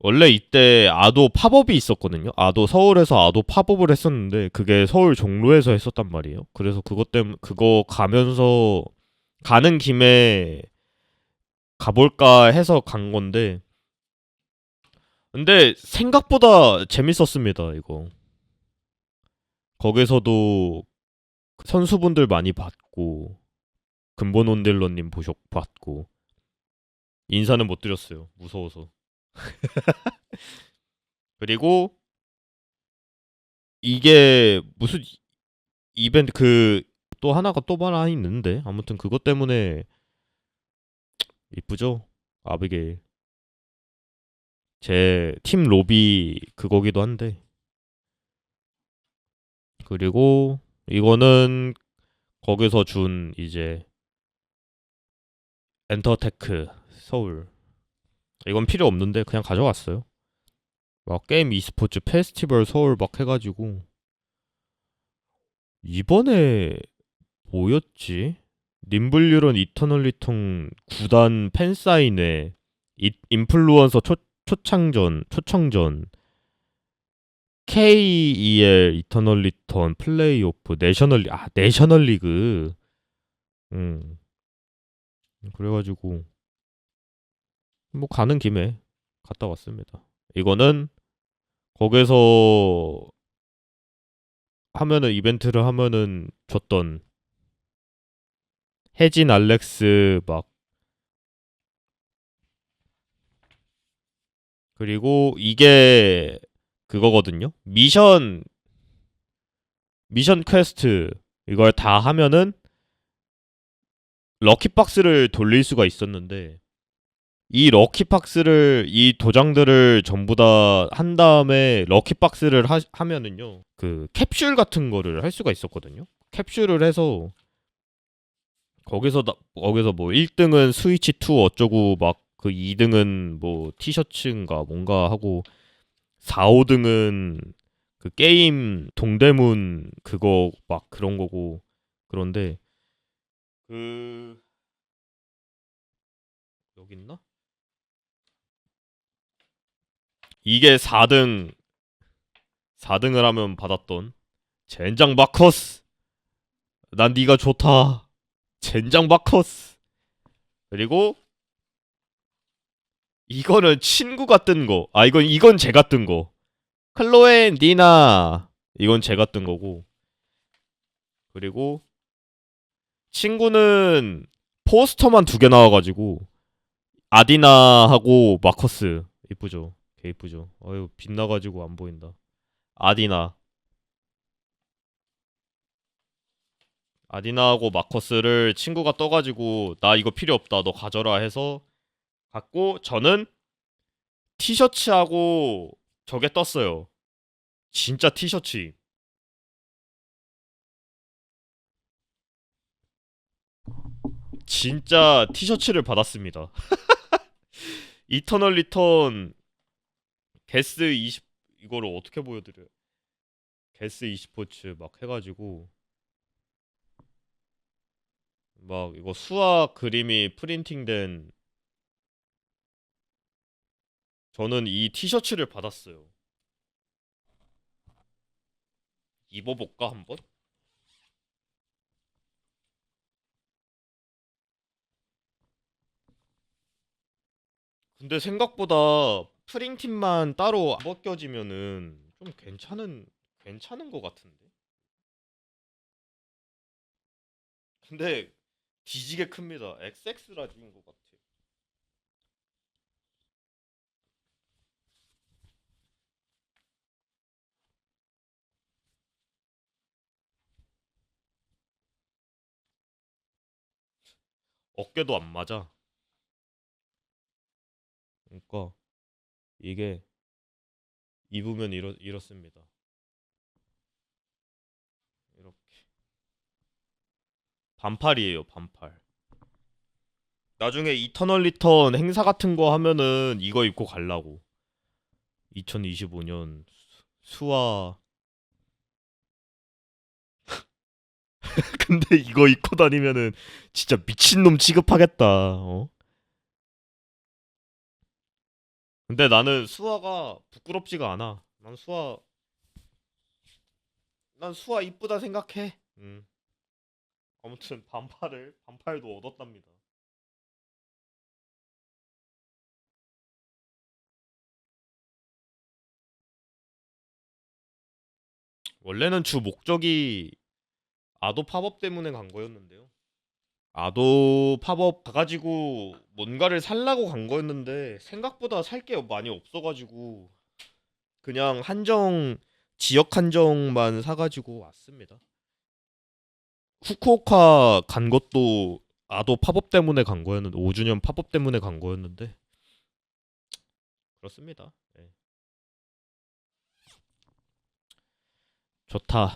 원래 이때 아도 팝업이 있었거든요. 아도 서울에서 아도 팝업을 했었는데 그게 서울 종로에서 했었단 말이에요. 그래서 그것 때문에 그거 가면서 가는 김에 가볼까 해서 간 건데 근데 생각보다 재밌었습니다. 이거 거기서도 선수분들 많이 봤고 근본 온딜러님 보셨 봤고 인사는 못 드렸어요. 무서워서. 그리고 이게 무슨 이- 이벤트 그 또 하나가 또 하나 있는데 아무튼 그것 때문에 이쁘죠? 아비게일 제 팀 로비 그거기도 한데. 그리고 이거는 거기서 준 이제 엔터테크 서울 이건 필요 없는데 그냥 가져왔어요. 막 게임 e스포츠 페스티벌 서울 막 해가지고. 이번에 뭐였지? 님블유런 이터널리통 구단 팬사인회 이- 인플루언서 초, 초창전 초청전. KEL 이터널 리턴 플레이오프 내셔널 리- 아 내셔널 리그. 음 그래가지고 뭐 가는 김에 갔다 왔습니다. 이거는 거기서 하면은 이벤트를 하면은 줬던 혜진 알렉스 막 그리고 이게 그거거든요. 미션 미션 퀘스트 이걸 다 하면은 럭키박스를 돌릴 수가 있었는데 이 럭키박스를 이 도장들을 전부 다 한 다음에 럭키박스를 하, 하면은요 그 캡슐 같은 거를 할 수가 있었거든요 캡슐을 해서 거기서 나, 거기서 뭐 1등은 스위치 2 어쩌고 막 그 2등은 뭐 티셔츠인가 뭔가 하고 4, 5등은 그 게임 동대문 그거 막 그런 거고 그런데 그 여기 있나? 이게 4등 4등을 하면 받았던 젠장 마커스 난 네가 좋다 젠장 마커스 그리고 이거는 친구가 뜬 거. 아 이건 이건 제가 뜬 거. 클로엔 니나 이건 제가 뜬 거고. 그리고 친구는 포스터만 두 개 나와가지고 아디나하고 마커스 이쁘죠. 개 이쁘죠. 어유 빛나가지고 안 보인다. 아디나. 아디나하고 마커스를 친구가 떠가지고 나 이거 필요 없다 너 가져라 해서 갖고 저는 티셔츠하고 저게 떴어요. 진짜 티셔츠. 진짜 티셔츠를 받았습니다. 이터널 리턴 게스 20 이거를 어떻게 보여드려요? 게스 20포츠 막 해가지고 막 이거 수학 그림이 프린팅된 저는 이 티셔츠를 받았어요. 입어볼까 한번? 근데 생각보다 프린팅만 따로 안 벗겨지면은 좀 괜찮은 괜찮은 것 같은데. 근데 뒤지게 큽니다. XX라 지은 것 같아. 어깨도 안 맞아. 그러니까 이게 입으면 이렇 이렇습니다. 이렇게 반팔이에요, 반팔. 나중에 이터널 리턴 행사 같은 거 하면은 이거 입고 갈라고. 2025년 수화 근데 이거 입고 다니면은 진짜 미친놈 취급하겠다. 어? 근데 나는 수아가 부끄럽지가 않아. 난 수아 난 수아 이쁘다 생각해. 음. 아무튼 반팔을 반팔도 얻었답니다. 원래는 주 목적이 아도 팝업 때문에 간 거였는데요. 아도 팝업 가가지고 뭔가를 살라고 간 거였는데 생각보다 살 게 많이 없어가지고 그냥 한정 지역 한정만 사가지고 왔습니다. 후쿠오카 간 것도 아도 팝업 때문에 간 거였는데 5주년 팝업 때문에 간 거였는데 그렇습니다. 예. 좋다.